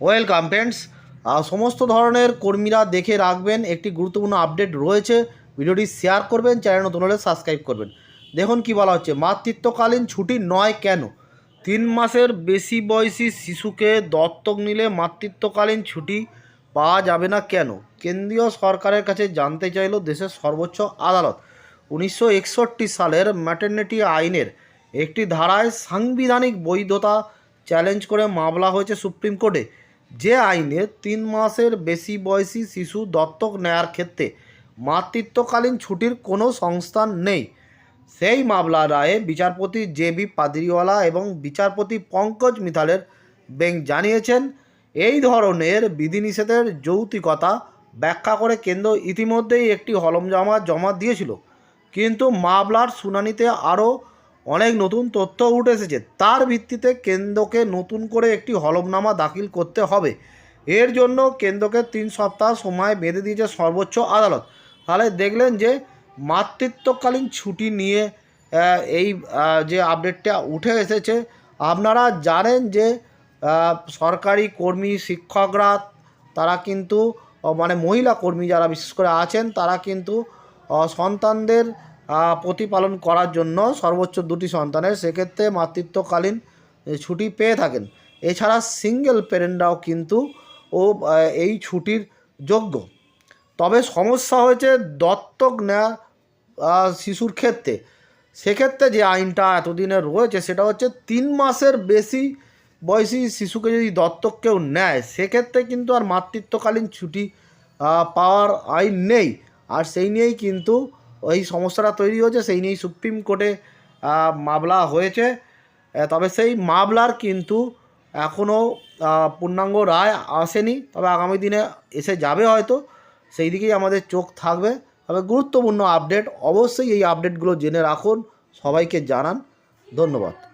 Welcome friends. সমস্ত ধরনের কর্মীরা দেখে রাখবেন, একটি গুরুত্বপূর্ণ আপডেট রয়েছে। ভিডিওটি শেয়ার করবেন চ্যানেল নতুন হলে সাবস্ক্রাইব করবেন। দেখুন কি বলা হচ্ছে, মাতৃত্বকালীন ছুটি নয় কেন? তিন মাসের বেশি বয়সী শিশুকে দত্তক নিলে মাতৃত্বকালীন ছুটি পাওয়া যাবে না কেন? কেন্দ্রীয় সরকারের কাছে জানতে চাইল দেশের সর্বোচ্চ আদালত। উনিশশো একষট্টি সালের ম্যাটার্নিটি আইনের একটি ধারায় সাংবিধানিক বৈধতা চ্যালেঞ্জ করে মামলা হয়েছে সুপ্রিম কোর্টে। যে আইনে তিন মাসের বেশি বয়সী শিশু দত্তক নেয়ার ক্ষেত্রে মাতৃত্বকালীন ছুটির কোনো সংস্থান নেই। সেই মামলা রায়ে বিচারপতি জে বি পাদিরিওয়ালা এবং বিচারপতি পঙ্কজ মিথালের বেঞ্চ জানিয়েছেন, এই ধরনের বিধিনিষেধের যৌক্তিকতা ব্যাখ্যা করে কেন্দ্র ইতিমধ্যেই একটি হলমজামা জমা দিয়েছিল। কিন্তু মামলার শুনানিতে আরও অনেক নতুন তথ্য উঠে এসেছে। তার ভিত্তিতে কেন্দ্রকে নতুন করে একটি হলফনামা দাখিল করতে হবে। এর জন্য কেন্দ্রকে তিন সপ্তাহ সময় বেঁধে দিয়েছে সর্বোচ্চ আদালত। তাহলে দেখলেন যে, মাতৃত্বকালীন ছুটি নিয়ে এই যে আপডেটটা উঠে এসেছে, আপনারা জানেন যে সরকারি কর্মী, শিক্ষকরা, তারা কিন্তু মানে মহিলা কর্মী যারা বিশেষ করে আছেন, তারা কিন্তু সন্তানদের প্রতিপালন করার জন্য সর্বোচ্চ দুটি সন্তানের সেক্ষেত্রে মাতৃত্বকালীন ছুটি পেয়ে থাকেন। এছাড়া সিঙ্গেল প্যারেন্টরাও কিন্তু ও এই ছুটির যোগ্য। তবে সমস্যা হয়েছে দত্তক নেওয়া শিশুর ক্ষেত্রে। সেক্ষেত্রে যে আইনটা এতদিনের রয়েছে সেটা হচ্ছে তিন মাসের বেশি বয়সী শিশুকে যদি দত্তক কেউ নেয়, সেক্ষেত্রে কিন্তু আর মাতৃত্বকালীন ছুটি পাওয়ার আইন নেই। আর সেই নিয়েই কিন্তু ওই সমস্যাটা তৈরি হয়েছে, সেই নিয়েই সুপ্রিম কোর্টে মামলা হয়েছে। তবে সেই মামলার কিন্তু এখনও পূর্ণাঙ্গ রায় আসেনি। তবে আগামী দিনে এসে যাবে হয়তো। সেই দিকেই আমাদের চোখ থাকবে। তবে গুরুত্বপূর্ণ আপডেট অবশ্যই এই আপডেটগুলো জেনে রাখুন। সবাইকে জানান। ধন্যবাদ।